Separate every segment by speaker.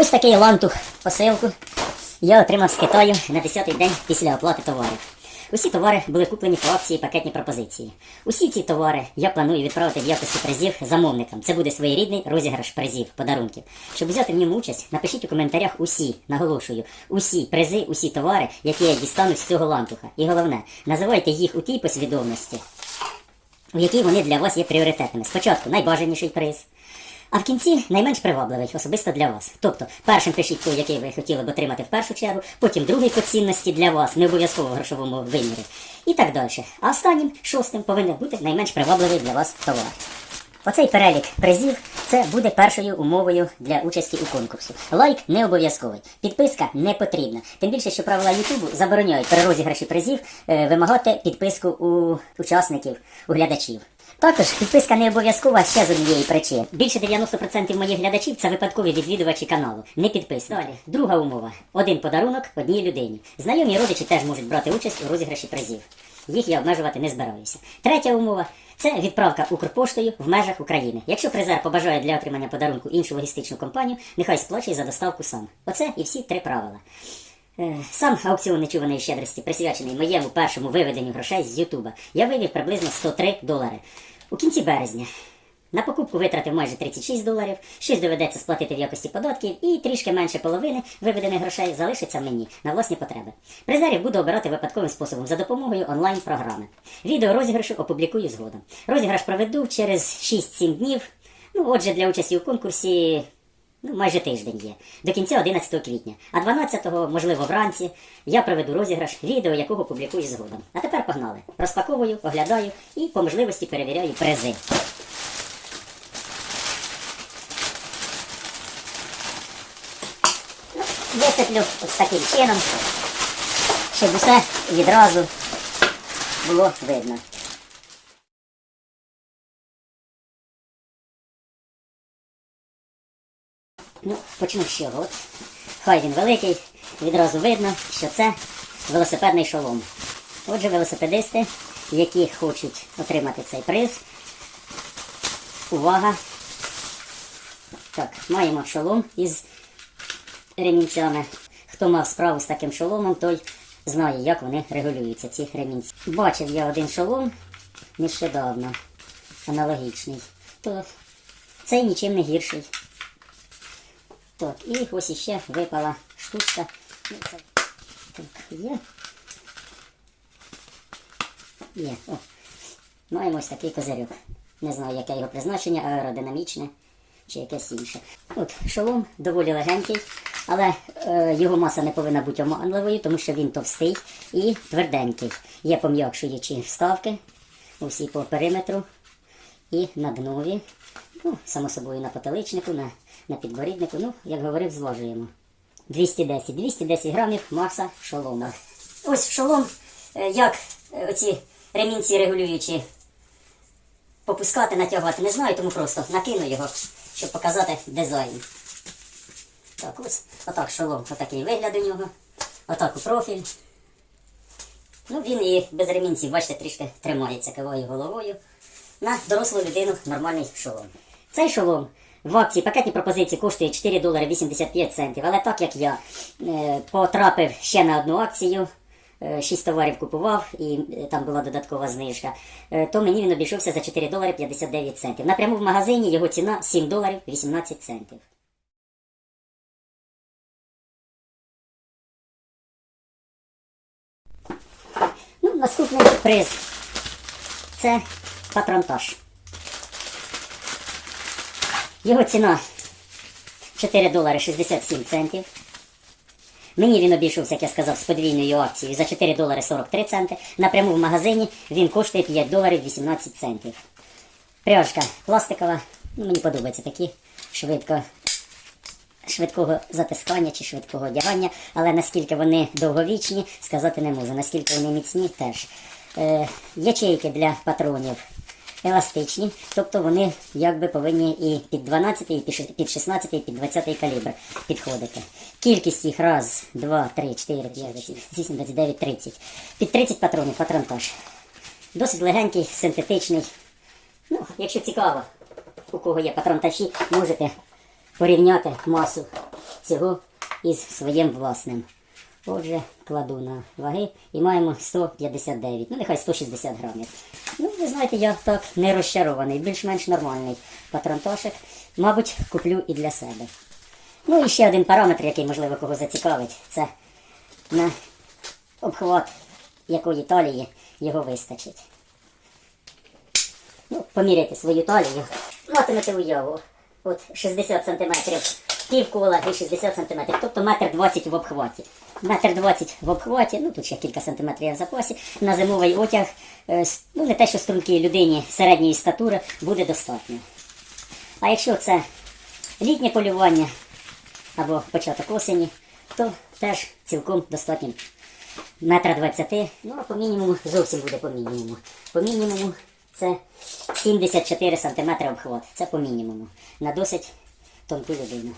Speaker 1: Ось такий лантух посилку я отримав з Китаю на 10-й день після оплати товарів. Усі товари були куплені по акції пакетні пропозиції. Усі ці товари я планую відправити в якості призів замовникам. Це буде своєрідний розіграш призів, подарунків. Щоб взяти в ньому участь, напишіть у коментарях усі, наголошую, усі призи, усі товари, які я дістану з цього лантуха. І головне, називайте їх у тій послідовності, у якій вони для вас є пріоритетними. Спочатку найбажаніший приз. А в кінці найменш привабливий, особисто для вас. Тобто, першим пишіть той, який ви хотіли б отримати в першу чергу, потім другий по цінності для вас, не обов'язково в грошовому вимірі, і так далі. А останнім, шостим, повинен бути найменш привабливий для вас товар. Оцей перелік призів це буде першою умовою для участі у конкурсу. Лайк не обов'язковий, підписка не потрібна. Тим більше, що правила Ютубу забороняють при розіграші призів е, вимагати підписку у учасників, у глядачів. Також підписка не обов'язкова ще з однієї причини. Більше 90% моїх глядачів це випадкові відвідувачі каналу, не підписані. Далі, друга умова: один подарунок одній людині. Знайомі родичі теж можуть брати участь у розіграші призів. Їх я обмежувати не збираюся. Третя умова це відправка Укрпоштою в межах України. Якщо призер побажає для отримання подарунку іншу логістичну компанію, нехай сплачує за доставку сам. Оце і всі три правила. Е, Сам аукціон нечуваної щедрості присвячений моєму першому виведенню грошей з Ютуба. Я вивів приблизно 103 долари. У кінці березня на покупку витратив майже 36 доларів, щось доведеться сплатити в якості податків, і трішки менше половини виведених грошей залишиться мені на власні потреби. Призерів буду обирати випадковим способом за допомогою онлайн-програми. Відео розіграшу опублікую згодом. Розіграш проведу через 6-7 днів. Ну, отже, для участі у конкурсі Ну, майже тиждень є. До кінця 11 квітня. А 12-го, можливо, вранці, я проведу розіграш, відео якого публікую згодом. А тепер погнали. Розпаковую, оглядаю і по можливості перевіряю призи. Ну, Висиплю ось таким чином, щоб усе відразу було видно. Ну, почну з чого. От. Хай він великий, відразу видно, що це велосипедний шолом. Отже, велосипедисти, які хочуть отримати цей приз. Увага! Так, маємо шолом із ремінцями. Хто мав справу з таким шоломом, той знає, як вони регулюються, ці ремінці. Бачив я один шолом нещодавно, аналогічний. То цей нічим не гірший. Так, і ось іще випала штучка. Так, є. Є. О. Маємо ось такий козирьок. Не знаю, яке його призначення, аеродинамічне чи якесь інше. От, шолом доволі легенький, але е, його маса не повинна бути оманливою, тому що він товстий і тверденький. Є пом'якшуючі вставки, усі по периметру і на днові. Ну, само собою на потоличнику, на, на підборіднику. Ну, як говорив, зважуємо. 210. 210 грамів маса шолома. Ось шолом, е, як е, оці ремінці регулюючі попускати, натягувати не знаю, тому просто накину його, щоб показати дизайн. Так, ось, отак шолом, отакий вигляд у нього. Отак у профіль. Ну, він і без ремінців, бачите, трішки тримається кивою головою. На дорослу людину нормальний шолом. Цей шолом в акції пакетні пропозиції коштує 4 долари 85 центів. Але так як я е, потрапив ще на одну акцію, 6 товарів купував і е, там була додаткова знижка, е, то мені він обійшовся за 4 долари 59 центів. Напряму в магазині його ціна 7 доларів 18 центів. Ну, наступний приз. Це патронтаж. Його ціна 4 долари 67 центів. Мені він обійшовся, як я сказав, з подвійною акцією за 4 долари 43 центи. Напряму в магазині він коштує 5 доларів 18 центів. Пряжка пластикова. Ну, Мені подобаються такі швидко, швидкого затискання чи швидкого одягання, але наскільки вони довговічні, сказати не можу. Наскільки вони міцні теж. Е, ячейки для патронів еластичні, тобто вони якби повинні і під 12, і під 16, і під 20 калібр підходити. Кількість їх раз, два, три, чотири, п'ять, вісім, 29, 30. Під 30 патронів патронтаж. Досить легенький, синтетичний. Ну, якщо цікаво, у кого є патронташі, можете порівняти масу цього із своїм власним. Отже, кладу на ваги і маємо 159, ну нехай 160 грамів. Ну, ви знаєте, я так не розчарований, більш-менш нормальний патронташик. Мабуть, куплю і для себе. Ну і ще один параметр, який, можливо, кого зацікавить, це на обхват якої талії його вистачить. Ну, поміряйте свою талію. Матимете уяву. От 60 см кола і 60 см, тобто метр 20 в обхваті. Метр 20 в обхваті, ну тут ще кілька сантиметрів в запасі. На зимовий одяг, е, ну не те, що стрункій людині середньої статури буде достатньо. А якщо це літнє полювання або початок осені, то теж цілком достатньо метра двадцяти, ну а по мінімуму зовсім буде по мінімуму. По мінімуму це 74 см обхват. Це по мінімуму. На досить тонку людину.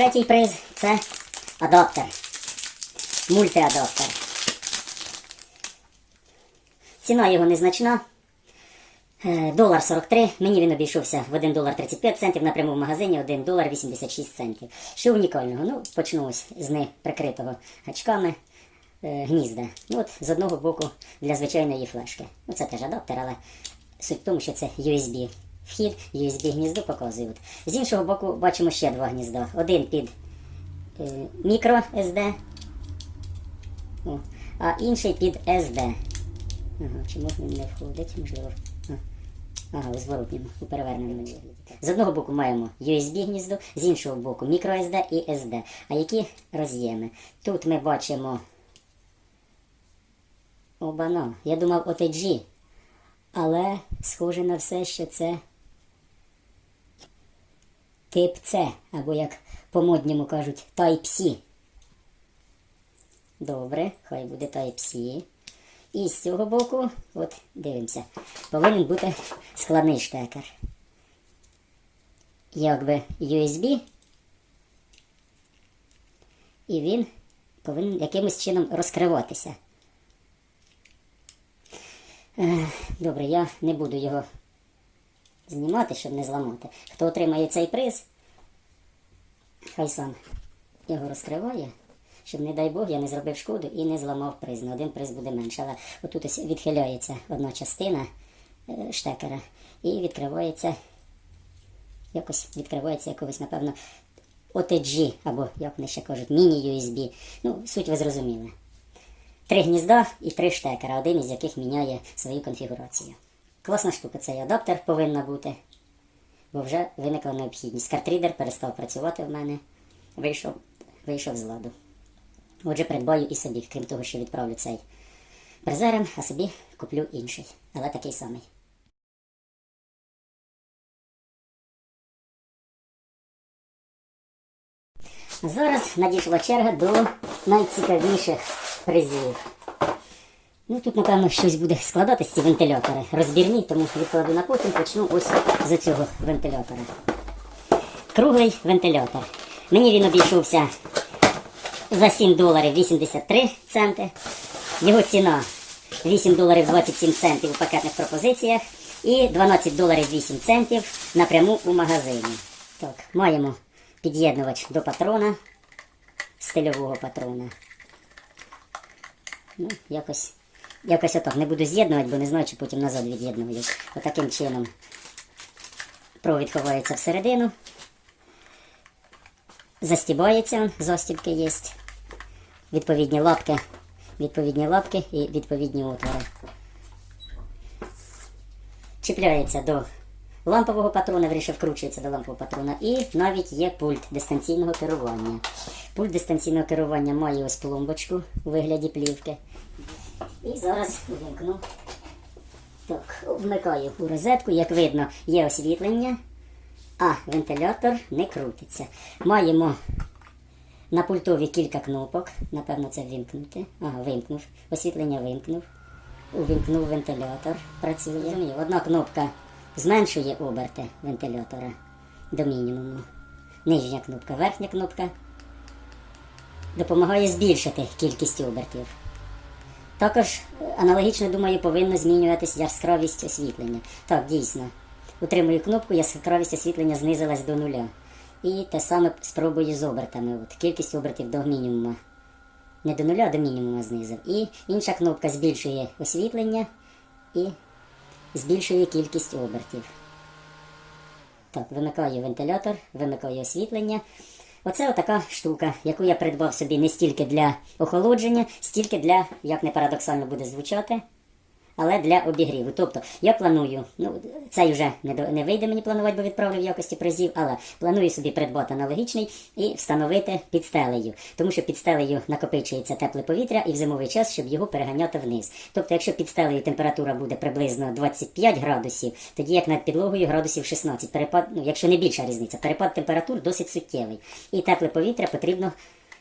Speaker 1: Третій приз це адаптер. Мультиадаптер. Ціна його незначна. Е, Долар 43, мені він обійшовся в 1 долар 35 центів, напряму в магазині 1 долар 86 центів. Що унікального? Ну, почну ось з неприкритого гачками е, гнізда. Ну от з одного боку для звичайної флешки. Ну це теж адаптер, але суть в тому, що це USB вхід, USB гніздо показують. З іншого боку бачимо ще два гнізда. Один під е, мікро SD, а інший під SD. Ага, чому він не входить? Можливо. Ага, у зворотньому, у переверненому. З одного боку маємо USB гніздо, з іншого боку microSD і SD. А які роз'єми? Тут ми бачимо. Обана. Я думав OTG. Але схоже на все, що це тип C, або як по-модньому кажуть, Type-C. Добре, хай буде Type-C. І з цього боку, от дивимося, повинен бути складний штекер. Якби USB. І він повинен якимось чином розкриватися. Добре, я не буду його знімати, щоб не зламати. Хто отримає цей приз, хай сам його розкриває, щоб, не дай Бог, я не зробив шкоду і не зламав приз. На один приз буде менше. Але отут ось відхиляється одна частина е, штекера і відкривається, якось відкривається якогось, напевно, OTG, або, як вони ще кажуть, міні-USB. Ну, суть ви зрозуміли. Три гнізда і три штекера, один із яких міняє свою конфігурацію. Класна штука, цей адаптер повинна бути, бо вже виникла необхідність. Картрідер перестав працювати в мене, вийшов, вийшов з ладу. Отже, придбаю і собі, крім того, що відправлю цей призером, а собі куплю інший, але такий самий. Зараз надійшла черга до найцікавіших призів. Ну тут, напевно, щось буде складатись ці вентилятори. Розбірні, тому відкладу на потім, почну ось з цього вентилятора. Круглий вентилятор. Мені він обійшовся за 7 доларів 83 центи. Його ціна 8 доларів 27 центів у пакетних пропозиціях і 12 доларів 8 центів напряму у магазині. Так, маємо під'єднувач до патрона, стильового патрона. Ну, якось, якось отак. Не буду з'єднувати, бо не знаю, чи потім назад від'єдную. Отаким чином провід ховається всередину. Застібається, застібки є. Відповідні лапки, відповідні лапки і відповідні отвори. Чіпляється до лампового патрона, вирішив вкручується до лампового патрона. І навіть є пульт дистанційного керування. Пульт дистанційного керування має ось пломбочку у вигляді плівки. І зараз вимкну. Так, вмикаю у розетку. Як видно, є освітлення, а вентилятор не крутиться. Маємо на пультові кілька кнопок. Напевно, це вимкнути. Ага, вимкнув. Освітлення вимкнув. Увімкнув вентилятор. Працює. Одна кнопка зменшує оберти вентилятора до мінімуму. Нижня кнопка, верхня кнопка допомагає збільшити кількість обертів. Також аналогічно думаю, повинна змінюватись яскравість освітлення. Так, дійсно. Утримую кнопку, яскравість освітлення знизилась до нуля. І те саме спробую з обертами. От, кількість обертів до мінімуму. Не до нуля, а до мінімуму знизив. І інша кнопка збільшує освітлення і збільшує кількість обертів. Так, вимикаю вентилятор, вимикаю освітлення. Оце отака штука, яку я придбав собі не стільки для охолодження, стільки для, як не парадоксально буде звучати, але для обігріву. Тобто я планую, ну цей вже не, до- не вийде мені планувати, бо відправлю в якості призів, але планую собі придбати аналогічний і встановити під стелею. Тому що під стелею накопичується тепле повітря і в зимовий час, щоб його переганяти вниз. Тобто, якщо під стелею температура буде приблизно 25 градусів, тоді як над підлогою градусів 16. Перепад, ну, якщо не більша різниця, перепад температур досить суттєвий. І тепле повітря потрібно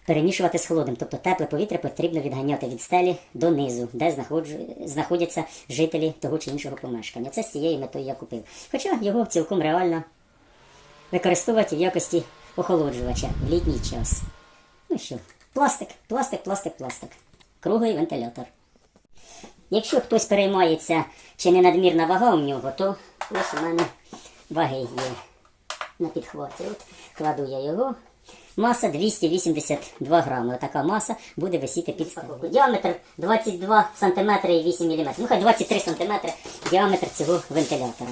Speaker 1: перемішувати з холодним. Тобто тепле повітря потрібно відганяти від стелі донизу, де знаходяться жителі того чи іншого помешкання. Це з цією метою я купив. Хоча його цілком реально використовувати в якості охолоджувача в літній час. Ну що, пластик, пластик, пластик, пластик. Круглий вентилятор. Якщо хтось переймається, чи не надмірна вага у нього, то ось у мене ваги є на підхваті. От кладу я його. Маса 282 грами. Отака маса буде висіти під столом. Діаметр 22 см і 8 мм. Ну хай 23 см діаметр цього вентилятора.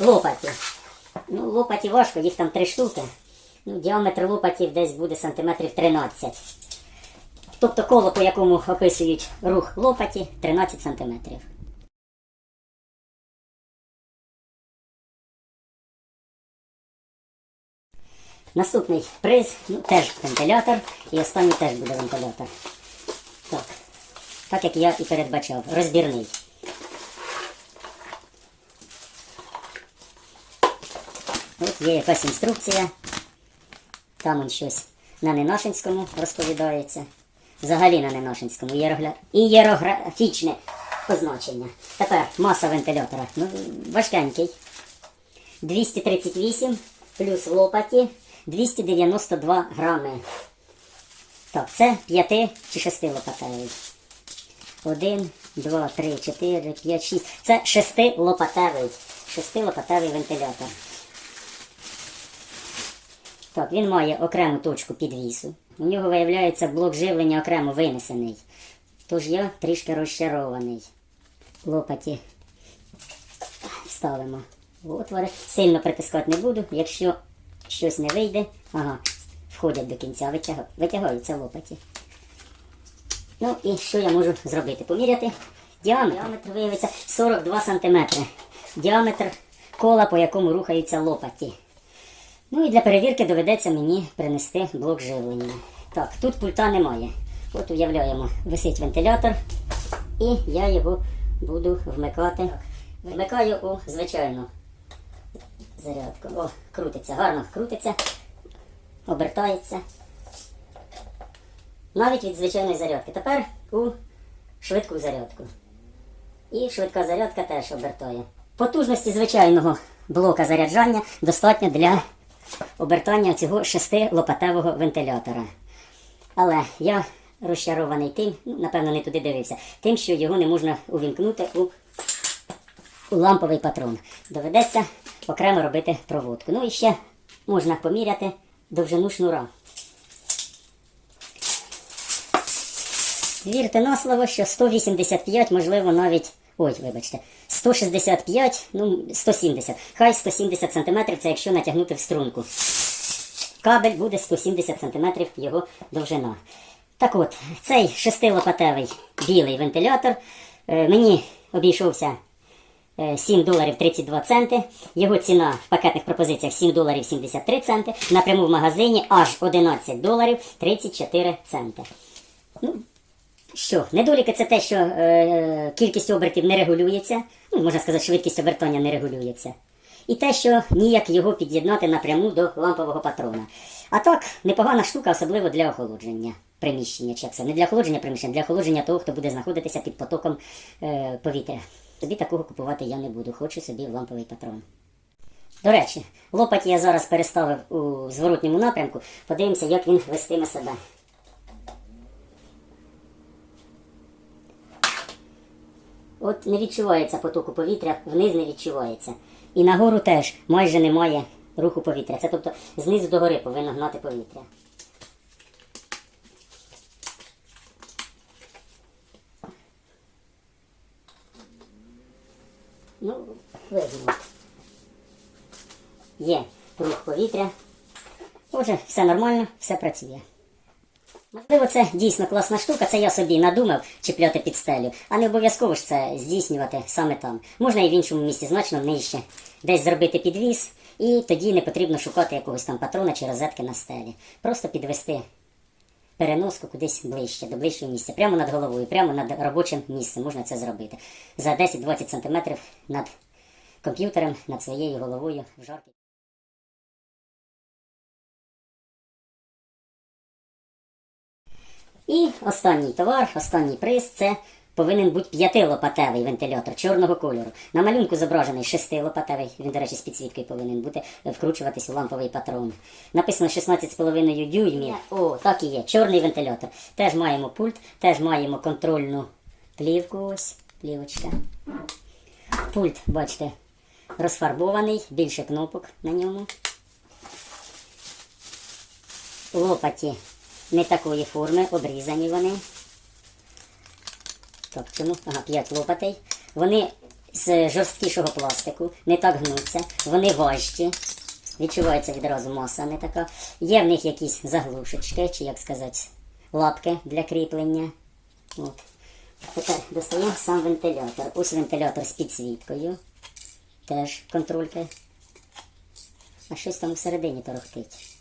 Speaker 1: Лопаті. Ну, лопаті важко, їх там три штуки. Ну, діаметр лопатів десь буде сантиметрів 13. Тобто коло, по якому описують рух лопаті, 13 сантиметрів. Наступний приз, ну, теж вентилятор, і останній теж буде вентилятор. Так. Так як я і передбачав, розбірний. От є якась інструкція. Там он щось на Ненашинському розповідається. Взагалі на Ненашинському ієрогля... ієрографічне позначення. Тепер маса вентилятора. Ну, важкенький. 238 плюс лопаті 292 грами. Так, це 5 чи 6 лопатевий. 1, 2, 3, 4, 5, 6. Це 6 лопатевий. 6 лопатевий вентилятор. Так, він має окрему точку підвісу. У нього виявляється блок живлення окремо винесений. Тож я трішки розчарований. Лопаті вставимо в отвори. Сильно притискати не буду. Якщо щось не вийде, ага, входять до кінця, витяга- витягаються лопаті. Ну і що я можу зробити? Поміряти діаметр. Діаметр виявиться 42 см. Діаметр кола, по якому рухаються лопаті. Ну і для перевірки доведеться мені принести блок живлення. Так, тут пульта немає. От уявляємо, висить вентилятор, і я його буду вмикати. Вмикаю у звичайну зарядку. О, крутиться, гарно крутиться, обертається. Навіть від звичайної зарядки. Тепер у швидку зарядку. І швидка зарядка теж обертає. Потужності звичайного блока заряджання достатньо для обертання цього шестилопатевого вентилятора. Але я розчарований тим, ну, напевно, не туди дивився, тим, що його не можна увімкнути у, у ламповий патрон. Доведеться окремо робити проводку. Ну і ще можна поміряти довжину шнура. Вірте на слово, що 185, можливо, навіть. Ой, вибачте, 165, ну, 170. Хай 170 см, це якщо натягнути в струнку. Кабель буде 170 см його довжина. Так от, цей шестилопатевий білий вентилятор е, мені обійшовся 7 доларів 32 центи. Його ціна в пакетних пропозиціях 7 доларів 73 центи. Напряму в магазині аж 11 доларів 34 центи. Ну, що, недоліки це те, що е, кількість обертів не регулюється, ну, можна сказати, швидкість обертання не регулюється. І те, що ніяк його під'єднати напряму до лампового патрона. А так, непогана штука, особливо для охолодження приміщення. Чи як це? Не для охолодження приміщення, для охолодження того, хто буде знаходитися під потоком е, повітря. Собі такого купувати я не буду, хочу собі ламповий патрон. До речі, лопаті я зараз переставив у зворотньому напрямку. Подивимося, як він вестиме себе. От не відчувається потоку повітря, вниз не відчувається. І нагору теж майже немає руху повітря. Це тобто знизу до гори повинно гнати повітря. Ну, видно. Є рух повітря. Отже, все нормально, все працює. Можливо, це дійсно класна штука, це я собі надумав чіпляти під стелю, а не обов'язково ж це здійснювати саме там. Можна і в іншому місці, значно нижче, десь зробити підвіз, і тоді не потрібно шукати якогось там патрона чи розетки на стелі. Просто підвести переноску кудись ближче, до ближчого місця, прямо над головою, прямо над робочим місцем можна це зробити. За 10-20 см над комп'ютером, над своєю головою в жаркий. І останній товар, останній приз це повинен бути п'ятилопатевий вентилятор чорного кольору. На малюнку зображений шестилопатевий, він, до речі, з підсвіткою повинен бути, е, вкручуватись у ламповий патрон. Написано 16,5 дюймів. О, так і є. Чорний вентилятор. Теж маємо пульт, теж маємо контрольну плівку. Ось, плівочка. Пульт, бачите, розфарбований, більше кнопок на ньому. Лопаті не такої форми, обрізані вони. Чому? Ага, 5 лопатей. Вони з жорсткішого пластику, не так гнуться, вони важчі. Відчувається відразу маса не така. Є в них якісь заглушечки, чи як сказати, лапки для кріплення. От. Тепер достаємо сам вентилятор. Ось вентилятор з підсвіткою. Теж контрольки. А щось там всередині торохтить.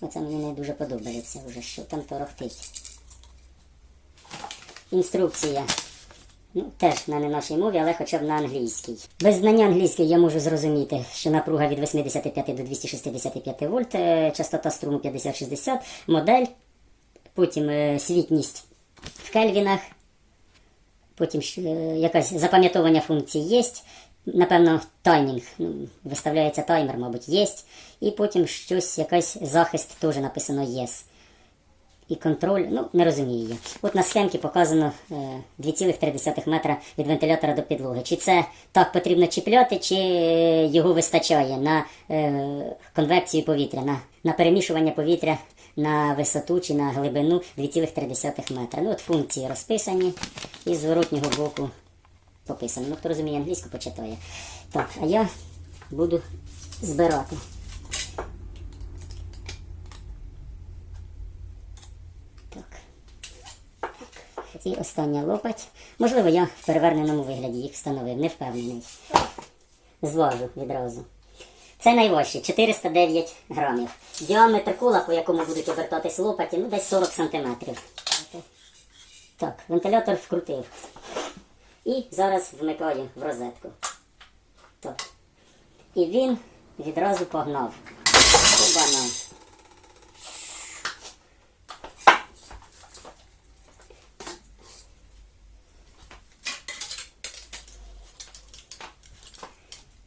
Speaker 1: Оце мені не дуже подобається вже, що там торохтить. Інструкція. Ну, теж на не нашій мові, але хоча б на англійській. Без знання англійської я можу зрозуміти, що напруга від 85 до 265 вольт, е, частота струму 50-60, модель, потім е, світність в кельвінах, потім е, якась запам'ятовування функцій є. Напевно, таймінг, ну, виставляється таймер, мабуть, є. І потім щось, якийсь захист теж написано Yes. І контроль, ну, не розумію я. От на схемці показано е, 2,3 метра від вентилятора до підлоги. Чи це так потрібно чіпляти, чи е, його вистачає на е, конвекцію повітря, на, на перемішування повітря на висоту чи на глибину 2,3 метра. Ну, от функції розписані і з зворотнього боку пописано. Ну, хто розуміє англійську, почитає. Так, а я буду збирати. І остання лопать. Можливо, я в переверненому вигляді їх встановив, не впевнений. Зважу відразу. Це найважче 409 грамів. Діаметр кола, по якому будуть обертатись лопаті, ну десь 40 сантиметрів. Так, вентилятор вкрутив. І зараз вмикаю в розетку. Так. І він відразу погнав. Банан.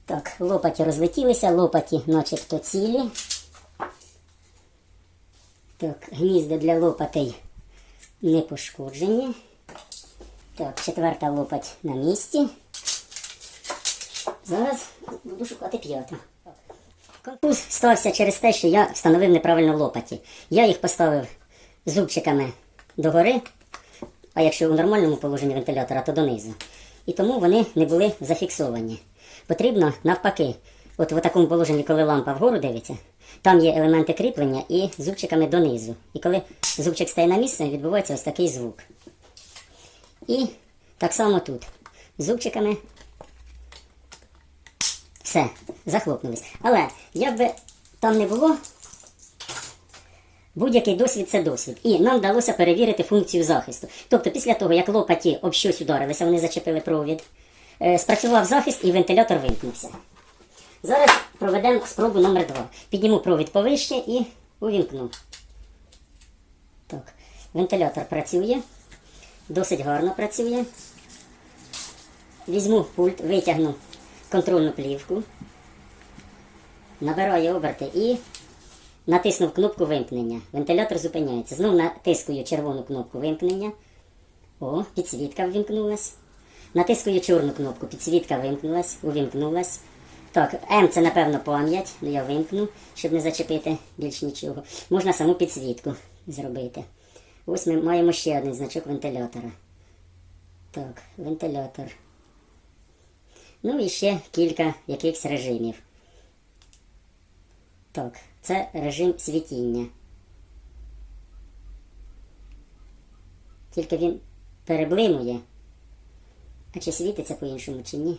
Speaker 1: Так, лопаті розлетілися, лопаті начебто цілі. Так, гнізда для лопатей не пошкоджені. Так, четверта лопать на місці. Зараз буду шукати п'яту. Конфуз стався через те, що я встановив неправильно лопаті. Я їх поставив зубчиками догори, а якщо у нормальному положенні вентилятора, то донизу. І тому вони не були зафіксовані. Потрібно навпаки. От в такому положенні, коли лампа вгору дивиться, там є елементи кріплення і зубчиками донизу. І коли зубчик стає на місце, відбувається ось такий звук. І так само тут. Зубчиками. Все, захлопнулись. Але як би там не було, будь-який досвід це досвід. І нам вдалося перевірити функцію захисту. Тобто, після того, як лопаті об щось ударилися, вони зачепили провід, е, спрацював захист і вентилятор вимкнувся. Зараз проведемо спробу номер 2 Підніму провід повище і увімкну. Так, вентилятор працює. Досить гарно працює. Візьму пульт, витягну контрольну плівку, набираю оберти і натиснув кнопку вимкнення. Вентилятор зупиняється. Знову натискую червону кнопку вимкнення. О, підсвітка ввімкнулась. Натискую чорну кнопку, підсвітка вимкнулась, увімкнулась. Так, М це напевно пам'ять, ну я вимкну, щоб не зачепити більш нічого. Можна саму підсвітку зробити. Ось ми маємо ще один значок вентилятора. Так, вентилятор. Ну і ще кілька якихось режимів. Так, це режим світіння. Тільки він переблимує. А чи світиться по-іншому, чи ні?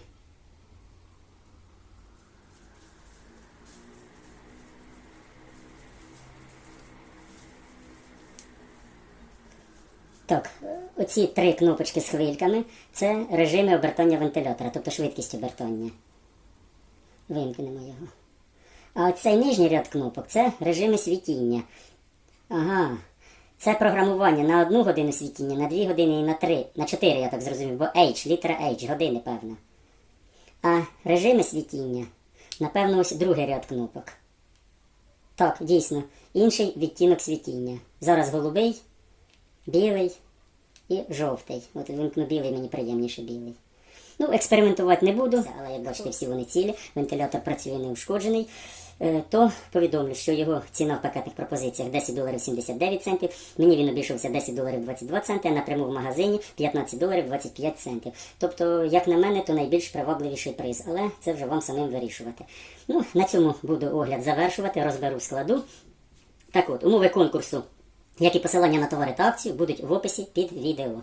Speaker 1: Так, оці три кнопочки з хвильками це режими обертання вентилятора, тобто швидкість обертання. Вимкнемо його. А оцей нижній ряд кнопок це режими світіння. Ага. Це програмування на одну годину світіння, на дві години і на три, на чотири, я так зрозумів, бо H, літера H, години, певно. А режими світіння, напевно, ось другий ряд кнопок. Так, дійсно, інший відтінок світіння. Зараз голубий, білий і жовтий. От вимкну білий, мені приємніше білий. Ну, експериментувати не буду, але як бачите, всі вони цілі. Вентилятор працює неушкоджений. Е, То повідомлю, що його ціна в пакетних пропозиціях 10 доларів 79 центів. Мені він обійшовся 10 доларів 22 центи, а напряму в магазині 15 доларів 25 центів. Тобто, як на мене, то найбільш привабливіший приз, але це вже вам самим вирішувати. Ну, на цьому буду огляд завершувати, розберу складу. Так от, умови конкурсу, як і посилання на товари та акцію, будуть в описі під відео.